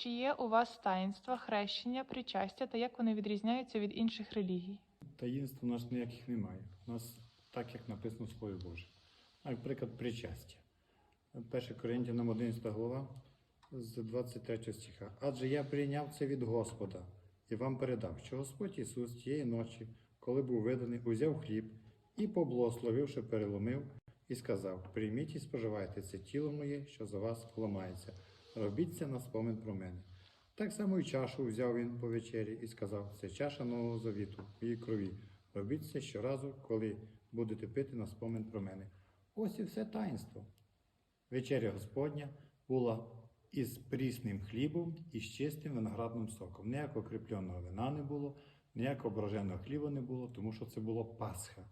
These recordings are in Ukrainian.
Чи є у вас таїнства, хрещення, причастя та як вони відрізняються від інших релігій? Таїнств у нас ніяких немає. У нас так, як написано в Слові Боже. Наприклад, причастя. 1 Коринтянам 11 глава з 23 стиха. Адже я прийняв це від Господа і вам передав, що Господь Ісус тієї ночі, коли був виданий, узяв хліб і, поблагословивши, переломив і сказав: Прийміть і споживайте це тіло моє, що за вас ламається. Робіть це на спомин про мене. Так само і чашу взяв він по вечері і сказав: Це чаша нового завіту, її крові. Робіть це щоразу, коли будете пити на спомин про мене. Ось і все таїнство. Вечеря Господня була із прісним хлібом і з чистим виноградним соком. Ніякого кріпленого вина не було, ніякого броженого хліба не було, тому що це було Пасха.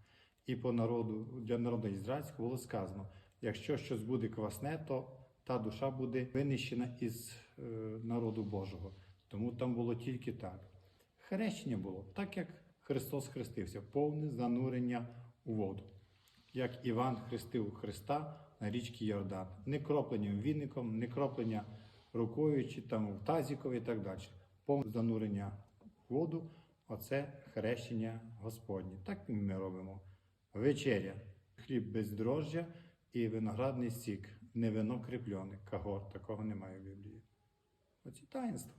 І по народу, для народу ізраїльського було сказано: якщо щось буде квасне, то та душа буде винищена із е, народу Божого. Тому там було тільки так. Хрещення було так, як Христос хрестився, повне занурення у воду. Як Іван хрестив Христа на річці Йордан. Не кропленням віником, не кроплення рукою чи там в тазікові і так далі. Повне занурення в воду оце хрещення Господнє. Так ми робимо. Вечеря, хліб без дрожжя і виноградний сік, не вино кріплене, кагор, такого немає в Біблії. Оці таїнства.